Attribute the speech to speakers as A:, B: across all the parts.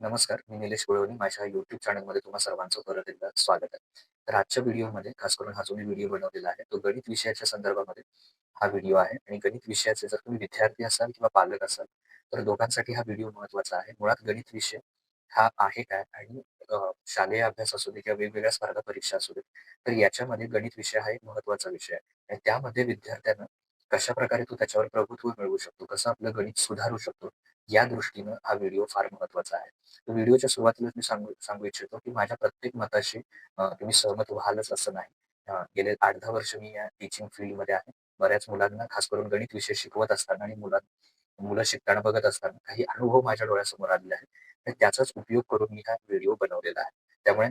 A: नमस्कार, मी निलेश कुळवणी माझ्या युट्यूब चॅनलमध्ये तुम्हा सर्वांचं परत एकदा स्वागत आहे. तर आजच्या व्हिडिओमध्ये खास करून हा जो मी व्हिडिओ बनवलेला आहे, तो गणित विषयाच्या संदर्भामध्ये हा व्हिडिओ आहे आणि गणित विषयाचे जर तुम्ही विद्यार्थी असाल किंवा पालक असाल, तर दोघांसाठी हा व्हिडिओ महत्त्वाचा आहे. मुळात गणित विषय हा आहे काय आणि शालेय अभ्यास असू दे किंवा वेगवेगळ्या स्पर्धा परीक्षा असू दे तर याच्यामध्ये गणित विषय हा एक महत्त्वाचा विषय आहे आणि त्यामध्ये विद्यार्थ्यांना कशा प्रकारे तो त्याच्यावर प्रभुत्व मिळवू शकतो, कसं आपलं गणित सुधारू शकतो, या दृष्टीनं हा व्हिडिओ फार महत्त्वाचा आहे. व्हिडिओच्या सुरुवातीला मी सांगू सांगू इच्छितो, की माझ्या प्रत्येक मताशी तुम्ही सहमत व्हालच असं नाही. गेले आठ दहा वर्ष मी या टीचिंग फील्डमध्ये आहे. बऱ्याच मुलांना खास करून गणित विषय शिकवत असताना आणि मुलां मुलं शिकताना बघत असताना काही अनुभव माझ्या डोळ्यासमोर आलेले आहेत त्याचाच उपयोग करून मी हा व्हिडिओ बनवलेला आहे. त्यामुळे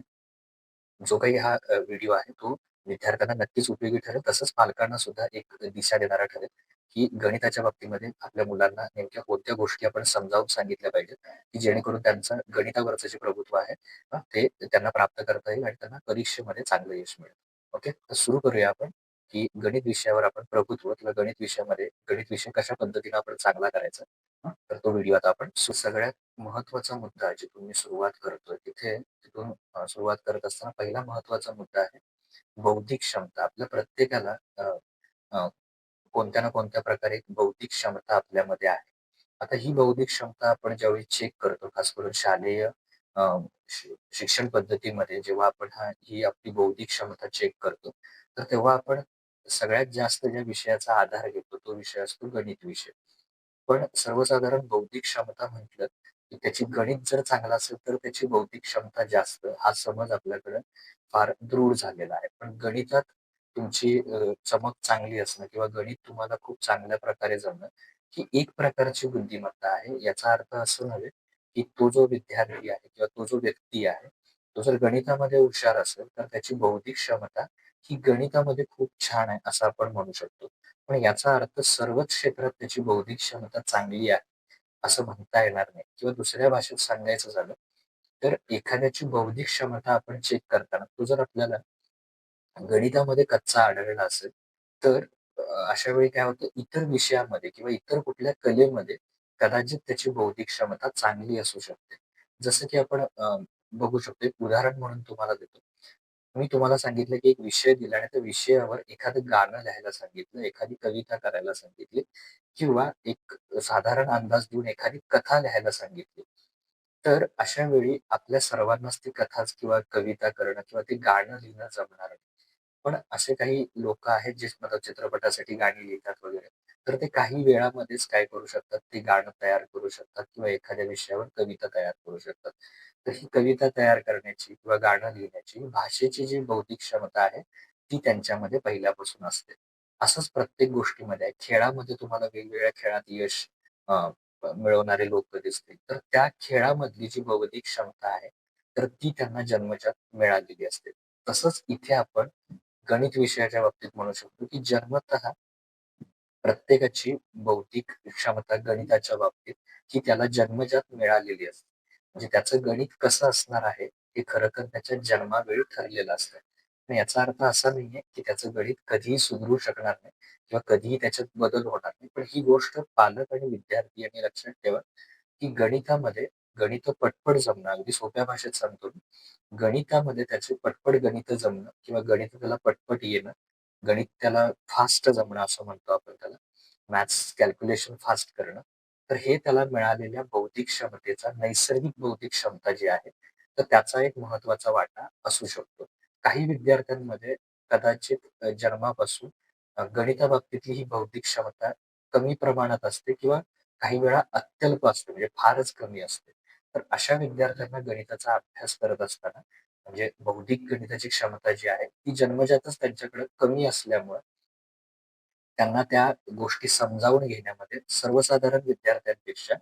A: जो काही हा व्हिडिओ आहे तो विद्यार्थ्यांना नक्कीच उपयोगी ठरेल. तसंच पालकांना सुद्धा एक दिशा देणारा ठरेल, की गणिताच्या बाबतीमध्ये आपल्या मुलांना नेमक्या कोणत्या गोष्टी आपण समजावून सांगितल्या पाहिजेत, की जेणेकरून त्यांचं गणितावरचं जे प्रभुत्व आहे ते त्यांना प्राप्त करता येईल आणि त्यांना परीक्षेमध्ये चांगलं यश मिळेल. ओके. तर सुरू करूया आपण, की गणित विषयावर आपण प्रभुत्व किंवा गणित विषयामध्ये गणित विषय कशा पद्धतीने आपण चांगला करायचा. तर तो व्हिडिओ आता आपण सगळ्यात महत्त्वाचा मुद्दा जिथून मी सुरुवात करतोय तिथे तिथून सुरुवात करत असताना पहिला महत्त्वाचा मुद्दा आहे बौद्धिक क्षमता. आपल्या प्रत्येकाला कोणत्या ना कोणत्या प्रकारे बौद्धिक क्षमता आपल्यामध्ये आहे. आता ही बौद्धिक क्षमता आपण ज्यावेळी चेक करतो, खास करून शालेय शिक्षण पद्धतीमध्ये जेव्हा आपण हा ही आपली बौद्धिक क्षमता चेक करतो, तर तेव्हा आपण सगळ्यात जास्त ज्या विषयाचा आधार घेतो, तो विषय असतो गणित विषय. पण सर्वसाधारण बौद्धिक क्षमता म्हटलं, की त्याची गणित जर चांगला असेल, तर त्याची बौद्धिक क्षमता जास्त हा समज आपल्याकडे फार दृढ झालेला आहे. पण गणितात तुमची चमक चांगली असणं किंवा गणित तुम्हाला खूप चांगल्या प्रकारे जमणं, ही एक प्रकारची बुद्धिमत्ता आहे. याचा अर्थ असं नव्हे, की तो जो विद्यार्थी आहे किंवा तो जो व्यक्ती आहे, तो जर गणितामध्ये हुशार असेल, तर त्याची बौद्धिक क्षमता ही गणितामध्ये खूप छान आहे, असं आपण म्हणू शकतो. पण याचा अर्थ सर्वच क्षेत्रात त्याची बौद्धिक क्षमता चांगली आहे, असं म्हणता येणार नाही किंवा दुसऱ्या भाषेत सांगायचं झालं, तर एखाद्याची बौद्धिक क्षमता आपण चेक करताना, तो जर आपल्याला गणितामध्ये कच्चा आढळला असेल, तर अशा वेळी काय होतं, इतर विषयामध्ये किंवा इतर कुठल्या कलेमध्ये कदाचित त्याची बौद्धिक क्षमता चांगली असू शकते. जसं की आपण बघू शकतो, एक उदाहरण म्हणून तुम्हाला देतो. मी तुम्हाला सांगितलं, की एक विषय दिला आणि त्या विषयावर एखादं गाणं लिहायला सांगितलं, एखादी कविता करायला सांगितली किंवा एक साधारण अंदाज देऊन एखादी कथा लिहायला सांगितली. तर अशा वेळी आपल्या सर्वांनाच ती कथाच किंवा कविता करणं किंवा ते गाणं लिहिणं जमणार नाही. पण असे काही लोक आहेत, जे स्वतः चित्रपटासाठी गाणी लिहितात वगैरे. तर ते काही वेळामध्येच काय करू शकतात, ते गाणं तयार करू शकतात किंवा एखाद्या विषयावर कविता तयार करू शकतात. तर ही कविता तयार करण्याची किंवा गाणं लिहिण्याची भाषेची जी बौद्धिक क्षमता आहे, ती त्यांच्यामध्ये पहिल्यापासून असते. असंच प्रत्येक गोष्टीमध्ये आहे. खेळामध्ये तुम्हाला वेगवेगळ्या खेळात यश अ, मिळवणारे लोक दिसतील. तर त्या खेळामधली जी बौद्धिक क्षमता आहे, तर ती त्यांना जन्मजात मिळालेली असते. तसंच इथे आपण गणित विषयाच्या बाबतीत म्हणू शकतो, की जन्मतः प्रत्येकाची बौद्धिक क्षमता गणिताच्या बाबतीत ही त्याला जन्मजात मिळालेली असते. म्हणजे त्याचं गणित कसं असणार आहे, हे खरं तर त्याच्या जन्मावेळी ठरलेलं असतं. पण याचा अर्थ असा नाहीये, की त्याचं गणित कधीही सुधरू शकणार नाही किंवा कधीही त्याच्यात बदल होणार नाही. पण ही गोष्ट पालक आणि विद्यार्थी यांनी लक्षात ठेवा, की गणितामध्ये गणित पटपट जमणं, अगदी सोप्या भाषेत सांगतो गणितामध्ये त्याचे पटपट गणित जमणं किंवा गणित त्याला पटपट येणं, गणित त्याला फास्ट जमणं असं म्हणतो आपण त्याला. मॅथ्स कॅल्क्युलेशन फास्ट करणं. तर हे त्याला मिळालेल्या बौद्धिक क्षमतेचा नैसर्गिक बौद्धिक क्षमता जी आहे, तर त्याचा एक महत्त्वाचा वाटा असू शकतो. काही विद्यार्थ्यांमध्ये कदाचित जन्मापासून गणिताबाबतीतली ही बौद्धिक क्षमता कमी प्रमाणात असते किंवा काही वेळा अत्यल्प असते, म्हणजे फारच कमी असते. तर अशा विद्यार्थ्यांना गणिताचा अभ्यास करत असताना म्हणजे बौद्धिक गणिताची क्षमता जी आहे, ती जन्मजातच त्यांच्याकडे कमी असल्यामुळे त्यांना त्या गोष्टी समजावून घेण्यामध्ये सर्वसाधारण विद्यार्थ्यांपेक्षा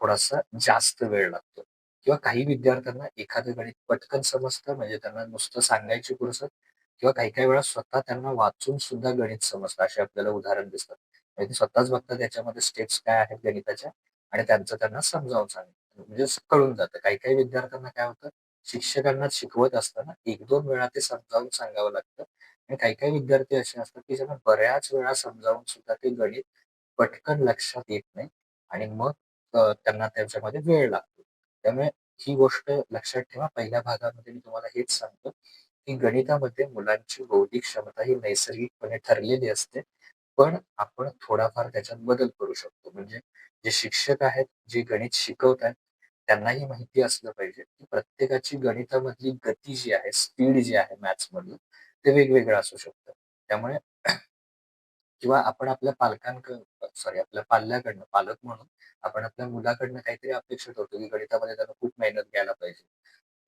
A: थोडासा जास्त वेळ लागतो किंवा काही विद्यार्थ्यांना एखादं गणित पटकन समजतं, म्हणजे त्यांना नुसतं सांगायची फुरसत किंवा काही-काही वेळा स्वतः त्यांना वाचून सुद्धा गणित समजतं, असे आपल्याला उदाहरण दिसतात. म्हणजे ते स्वतःच बघतात त्याच्यामध्ये स्टेप्स काय आहेत गणिताच्या आणि त्यांचं त्यांना समजावून सांगतात. म्हणजे असं कळून जातं. काही-काही विद्यार्थ्यांना काय होतं, शिक्षकांना शिकवत असताना 1-2 वेळा ते समजावून सांगावं लागतं आणि काही-काही विद्यार्थी असे असतात, की ज्यांना बऱ्याच वेळा समजावून सुद्धा ते गणित पटकन लक्षात येत नाही आणि मग त्यांना त्याच्यामध्ये वेळ लागतो. त्यामुळे ही गोष्ट लक्षात ठेवा. पहिल्या भागामध्ये मी तुम्हाला हेच सांगतो, की गणितामध्ये मुलांची बौद्धिक क्षमता ही नैसर्गिकपणे ठरलेली असते. पण आपण थोडाफार त्याच्यात बदल करू शकतो. म्हणजे जे शिक्षक आहेत, जे गणित शिकवत आहेत त्यांनाही माहिती असलं पाहिजे, की प्रत्येकाची गणितामधली गती जी आहे, स्पीड जी आहे मॅथ्समधलं, ते वेगवेगळं असू शकतं. त्यामुळे किंवा आपण आपल्या पालकांक सॉरी आपल्या पाल्याकडनं पालक म्हणून आपण आपल्या मुलाकडनं काहीतरी अपेक्षा होतो की गणितामध्ये त्यांना खूप मेहनत घ्यायला पाहिजे.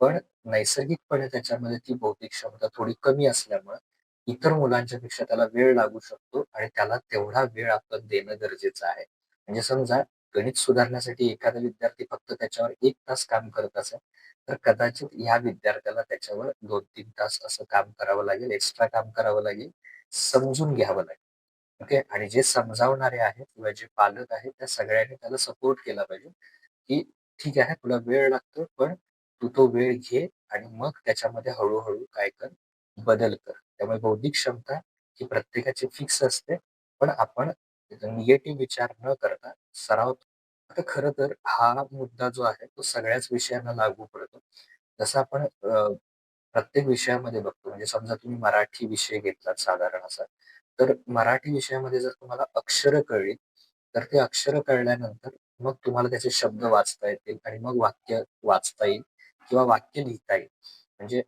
A: पण नैसर्गिकपणे त्याच्यामध्ये ती बौद्धिक क्षमता थोडी कमी असल्यामुळे इतर मुलांच्या पेक्षा त्याला वेळ लागू शकतो आणि त्याला तेवढा वेळ आपण देणं गरजेचं आहे. म्हणजे समजा गणित सुधारण्यासाठी एखादा विद्यार्थी फक्त त्याच्यावर एक तास काम करत असेल, तर कदाचित ह्या विद्यार्थ्याला त्याच्यावर 2-3 तास असं काम करावं लागेल, एक्स्ट्रा काम करावं लागेल, समजून घ्यावं लागेल. ओके. आणि जे समजावणारे आहेत किंवा जे पालक आहेत, त्या सगळ्यांनी त्याला सपोर्ट केला पाहिजे, की ठीक आहे तुला वेळ लागतो, पण तू तो वेळ घे आणि मग त्याच्यामध्ये हळूहळू काय कर, बदल कर. त्यामुळे बौद्धिक क्षमता ही प्रत्येकाची फिक्स असते, पण आपण निगेटिव्ह विचार न करता सराव आता खरं तर हा मुद्दा जो आहे, तो सगळ्याच विषयांना लागू पडतो. जसं आपण प्रत्येक विषयामध्ये बघतो म्हणजे समजा तुम्ही मराठी विषय घेतलात साधारण असा, तर मराठी विषयामध्ये जर तुम्हाला अक्षरं कळली, तर ते अक्षरं कळल्यानंतर मग तुम्हाला त्याचे शब्द वाचता येतील आणि मग वाक्य वाचता येईल किंवा वाक्य लिहिता येईल. म्हणजे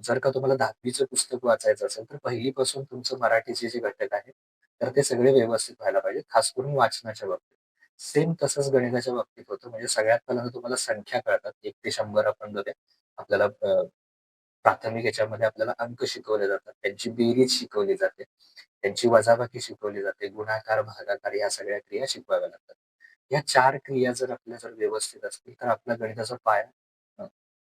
A: जर का तुम्हाला 10वीचं पुस्तक वाचायचं असेल, तर पहिलीपासून तुमचं मराठीचे जे घटक आहेत, तर ते सगळे व्यवस्थित व्हायला पाहिजे, खास करून वाचनाच्या बाबतीत. सेम तसंच गणिताच्या बाबतीत होतं. म्हणजे सगळ्यात पहिल्यांदा तुम्हाला संख्या कळतात. एक ते शंभर आपण बघूया. आपल्याला प्राथमिक याच्यामध्ये आपल्याला अंक शिकवले जातात. त्यांची बेरीज शिकवली जाते. त्यांची वजाबाकी शिकवली जाते. गुणाकार, भागाकार या सगळ्या क्रिया शिकवाव्या लागतात. या चार क्रिया जर आपल्या जर व्यवस्थित असतील, तर आपला गणिताचा पाया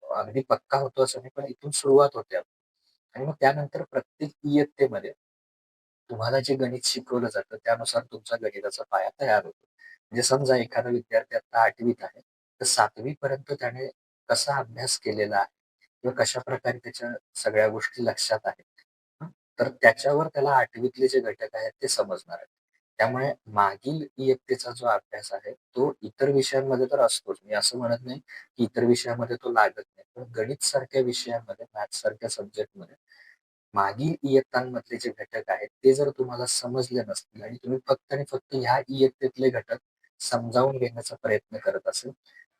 A: अगदी पक्का होतो असं नाही, पण इथून सुरुवात होते आणि मग त्यानंतर प्रत्येक इयत्तेमध्ये तुम्हाला जे गणित शिकवलं जातं, त्यानुसार तुमचा गणिताचा पाया तयार होतो. म्हणजे समजा एखादा विद्यार्थी आता आठवीत आहे, तर सातवी पर्यंत त्याने कसा अभ्यास केलेला आहे किंवा कशा प्रकारे त्याच्या सगळ्या गोष्टी लक्षात आहेत. तर त्याच्यावर त्याला आठवीतले जे घटक आहेत ते समजणार आहेत. त्यामुळे मागील इयत्तेचा जो अभ्यास आहे, तो इतर विषयांमध्ये तर असतोच. मी असं म्हणत नाही, की इतर विषयामध्ये तो लागत नाही. पण गणित सारख्या विषयांमध्ये मॅथ्स सारख्या सब्जेक्टमध्ये मागील इयत्तांमधले जे घटक आहेत, ते जर तुम्हाला समजले नसतील आणि तुम्ही फक्त आणि फक्त ह्या इयत्तेतले घटक समजावून घेण्याचा प्रयत्न करत असेल,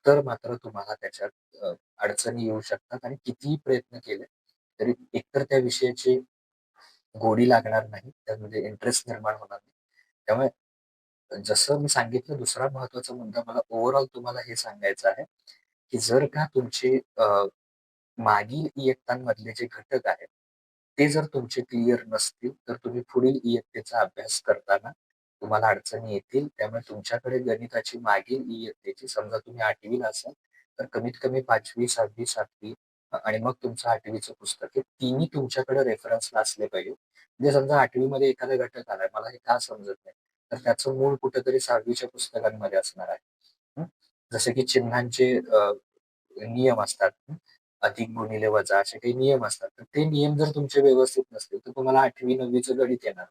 A: तर मात्र तुम्हाला त्याच्यात अडचणी येऊ शकतात आणि कितीही प्रयत्न केले, तरी एकतर त्या विषयाची गोडी लागणार नाही, त्यामध्ये म्हणजे इंटरेस्ट निर्माण होणार नाही. त्यामुळे जसं मी सांगितलं दुसरा महत्त्वाचा मुद्दा मला ओव्हरऑल तुम्हाला हे सांगायचं आहे, की जर का तुमचे अ, मागील इयत्तांमधले जे घटक आहेत, ते जर तुमचे क्लिअर नसतील, तर तुम्ही पुढील इयत्तेचा अभ्यास करताना तुम्हाला अडचणी येतील. त्यामुळे तुमच्याकडे गणिताची मागील इयत्तेची समजा तुम्ही आठवीला असाल, तर कमीत कमी 5वी, 6वी, 7वी आणि मग तुमचं आठवीचं पुस्तक हे तिन्ही तुमच्याकडे रेफरन्सला असले पाहिजे. म्हणजे समजा आठवी मध्ये एखादा घटक आलाय, मला हे का समजत नाही, तर त्याचं मूळ कुठेतरी सहावीच्या पुस्तकांमध्ये असणार आहे. जसे की चिन्हांचे नियम असतात. अधिक गुणिले वजा असे काही नियम असतात. तर ते नियम जर तुमचे व्यवस्थित नसतील, तर तुम्हाला 8वी-9वीचं गणित येणार.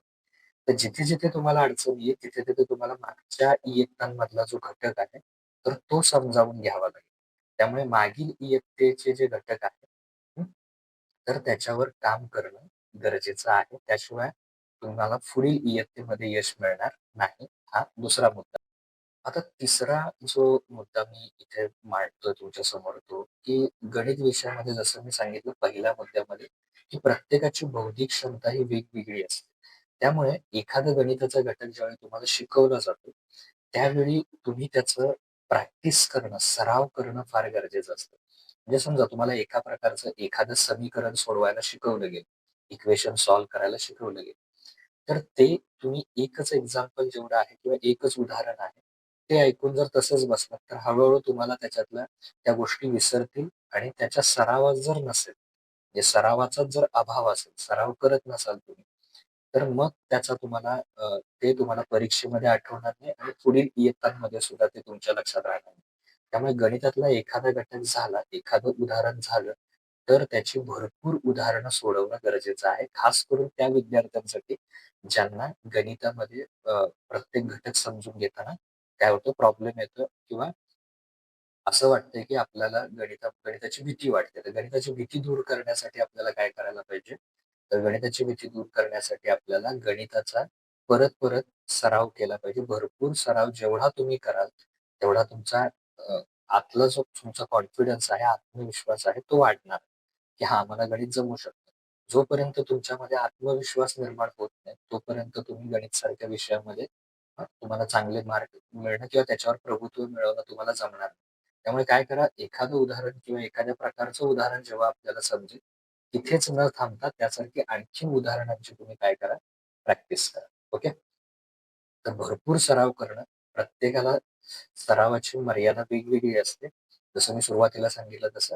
A: तर जिथे-जिथे तुम्हाला अडचण येईल, तिथे-तिथे तुम्हाला मागच्या इयत्तांमधला जो घटक आहे, तर तो समजावून घ्यावा लागेल. त्यामुळे मागील इयत्तेचे जे घटक आहेत, तर त्याच्यावर काम करणं गरजेचं आहे. त्याशिवाय तुम्हाला पुढील इयत्तेमध्ये यश मिळणार नाही. हा दुसरा मुद्दा. आता तिसरा जो मुद्दा मी इथे मांडतोय तुमच्यासमोर तो, की गणित विषयामध्ये जसं मी सांगितलं पहिल्या मुद्द्यामध्ये, की प्रत्येकाची बौद्धिक क्षमता ही वेगवेगळी असते. त्यामुळे एखादं गणिताचा घटक ज्यावेळी तुम्हाला शिकवला जातो, त्यावेळी तुम्ही त्याचं प्रॅक्टिस करणं, सराव करणं फार गरजेचं असतं. म्हणजे समजा तुम्हाला एका प्रकारचं एखादं समीकरण सोडवायला शिकवलं गेलं, इक्वेशन सॉल्व्ह करायला शिकवलं गेलं. तर ते तुम्ही एकच एक्झाम्पल जेवढं आहे किंवा एकच उदाहरण आहे, ते ऐकून जर तसंच बसलं तर हळूहळू तुम्हाला त्याच्यातल्या त्या गोष्टी विसरतील आणि त्याच्या सरावात जर नसेल, म्हणजे सरावाचाच जर अभाव असेल, सराव करत नसाल तुम्ही, तर मग त्याचा तुम्हाला ते तुम्हाला परीक्षेमध्ये आठवणार नाही आणि पुढील इयत्तांमध्ये सुद्धा ते तुमच्या लक्षात राहणार नाही. त्यामुळे गणितातला एखादा घटक झाला, एखादं उदाहरण झालं, तर त्याची भरपूर उदाहरणं सोडवणं गरजेचं आहे. खास करून त्या विद्यार्थ्यांसाठी ज्यांना गणितामध्ये प्रत्येक घटक समजून घेताना काय होतं प्रॉब्लेम येतो किंवा असं वाटतंय की आपल्याला गणिता गणिताची भीती वाटते. तर गणिताची भीती दूर करण्यासाठी आपल्याला काय करायला पाहिजे? तर गणिताची भीती दूर करण्यासाठी आपल्याला गणिताचा परत-परत सराव केला पाहिजे. भरपूर सराव जेवढा तुम्ही कराल, तेवढा तुमचा आतला जो तुमचा कॉन्फिडन्स आहे, आत्मविश्वास आहे तो वाढणार, की हा मला गणित जमू शकतं. जोपर्यंत तुमच्यामध्ये आत्मविश्वास निर्माण होत नाही, तोपर्यंत तुम्ही गणितसारख्या विषयामध्ये तुम्हाला चांगले मार्क मिळणं किंवा त्याच्यावर प्रभुत्व मिळवणं तुम्हाला जमणार त्यामुळे काय करा, एखादं उदाहरण किंवा एखाद्या प्रकारचं उदाहरण जेव्हा आपल्याला समजेल, तिथेच न थांबता त्यासारखी आणखीन उदाहरणांची तुम्ही काय करा, प्रॅक्टिस करा. ओके. तर भरपूर सराव करणं, प्रत्येकाला सरावाची मर्यादा वेगवेगळी असते. जसं मी सुरुवातीला सांगितलं तसं.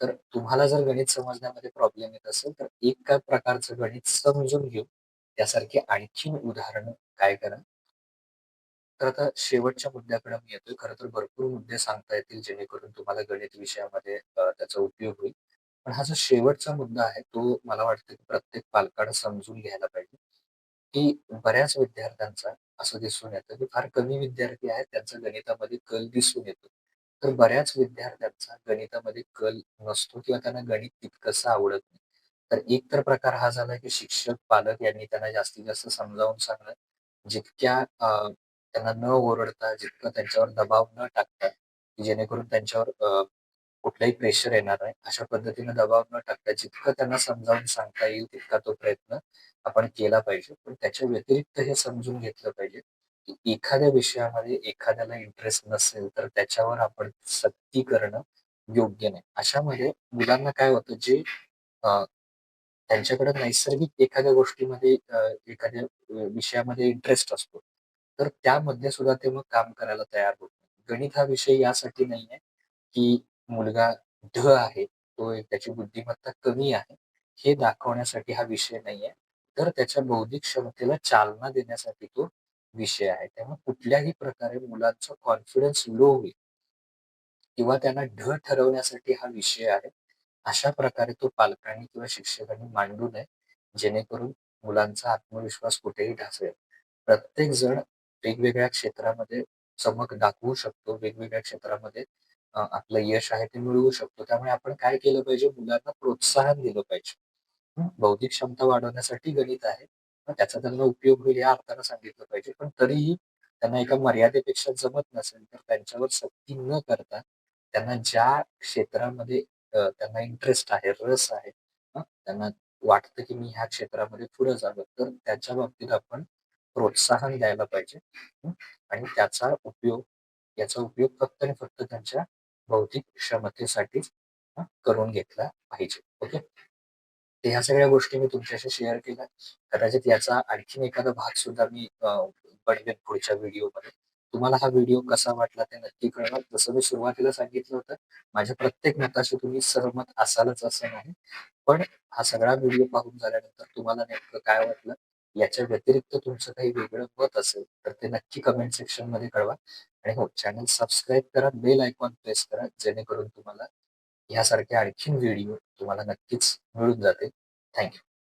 A: तर तुम्हाला जर गणित समजण्यामध्ये प्रॉब्लेम येत असेल, तर एका प्रकारचं गणित समजून घेऊन त्यासारखी आणखीन उदाहरणं काय करा तर आता शेवटच्या मुद्द्याकडे मी येतोय. खरं तर भरपूर मुद्दे सांगता येतील जेणेकरून तुम्हाला गणित विषयामध्ये त्याचा उपयोग होईल. पण हा जो शेवटचा मुद्दा आहे तो मला वाटतं की प्रत्येक पालकानं समजून घ्यायला पाहिजे, की बऱ्याच विद्यार्थ्यांचा असं दिसून येतं, की फार कमी विद्यार्थी आहेत त्यांचा गणितामध्ये कल दिसून येतो. तर बऱ्याच विद्यार्थ्यांचा गणितामध्ये कल नसतो किंवा त्यांना गणित तितकंसं आवडत नाही. तर एक तर प्रकार हा झाला, की शिक्षक, पालक यांनी त्यांना जास्तीत जास्त समजावून सांगणं. जितक्या त्यांना न ओरडता, जितकं त्यांच्यावर दबाव न टाकता, जेणेकरून त्यांच्यावर कुठलाही प्रेशर येणार नाही. अशा पद्धतीने दबाव न टाकता जितकं त्यांना समजावून सांगता येईल तितका तो प्रयत्न आपण केला पाहिजे. पण त्याच्या व्यतिरिक्त हे समजून घेतलं पाहिजे, की एखाद्या विषयामध्ये एखाद्याला इंटरेस्ट नसेल, तर त्याच्यावर आपण सक्ती करणं योग्य नाही. अशामध्ये मुलांना काय होतं जे त्यांच्याकडे नैसर्गिक एखाद्या गोष्टीमध्ये एखाद्या विषयामध्ये इंटरेस्ट असतो. तर त्यामध्ये सुद्धा ते मग काम करायला तयार होत गणित हा विषय यासाठी नाहीये, की मुलगा ढ आहे, तो त्याची बुद्धिमत्ता कमी आहे, हे दाखवण्यासाठी हा विषय नाहीये. तर त्याच्या बौद्धिक क्षमतेला चालना देण्यासाठी तो विषय आहे. त्यामुळे कुठल्याही प्रकारे मुलांचा कॉन्फिडन्स लो होईल किंवा त्यांना ढ ठरवण्यासाठी हा विषय आहे. अशा प्रकारे तो पालकांनी किंवा शिक्षकांनी मांडू नये, जेणेकरून मुलांचा आत्मविश्वास कुठेही ढासळेल. प्रत्येक जण वेगवेगळ्या क्षेत्रामध्ये चमक दाखवू शकतो, वेगवेगळ्या क्षेत्रामध्ये आपलं यश आहे ते मिळवू शकतो. त्यामुळे आपण काय केलं पाहिजे, मुलांना प्रोत्साहन दिलं पाहिजे. बौद्धिक क्षमता वाढवण्यासाठी गणित आहे. त्याचा त्यांना उपयोग होईल या अर्थानं सांगितलं पाहिजे. पण तरीही त्यांना एका मर्यादेपेक्षा जमत नसेल, तर त्यांच्यावर सक्ती न करता त्यांना ज्या क्षेत्रामध्ये त्यांना इंटरेस्ट आहे, रस आहे, त्यांना वाटतं की मी ह्या क्षेत्रामध्ये पुढे जावं, तर त्याच्या बाबतीत आपण प्रोत्साहन द्यायला पाहिजे. आणि त्याचा उपयोग याचा उपयोग फक्त आणि फक्त त्यांच्या भौतिक क्षमतेसाठी करून घेतला पाहिजे. ओके. तर ह्या सगळ्या गोष्टी मी तुमच्याशी शेअर केल्या. कदाचित याचा आणखीन एखादा भाग सुद्धा मी बनवेन पुढच्या व्हिडिओमध्ये. तुम्हाला हा व्हिडिओ कसा वाटला ते नक्की कळवा. जसं मी सुरुवातीला सांगितलं होतं, माझ्या प्रत्येक मताशी तुम्ही सहमत असालच असं नाही. पण हा सगळा व्हिडिओ पाहून झाल्यानंतर तुम्हाला नेमकं काय वाटलं, याच्या व्यतिरिक्त तुमचं काही वेगळं मत असेल, तर ते नक्की कमेंट सेक्शनमध्ये कळवा. आणि हो, चॅनल सबस्क्राईब करा, बेल आयकॉन प्रेस करा, जेणेकरून तुम्हाला यासारखे आणखीन व्हिडिओ तुम्हाला नक्कीच मिळून जातील. Thank you.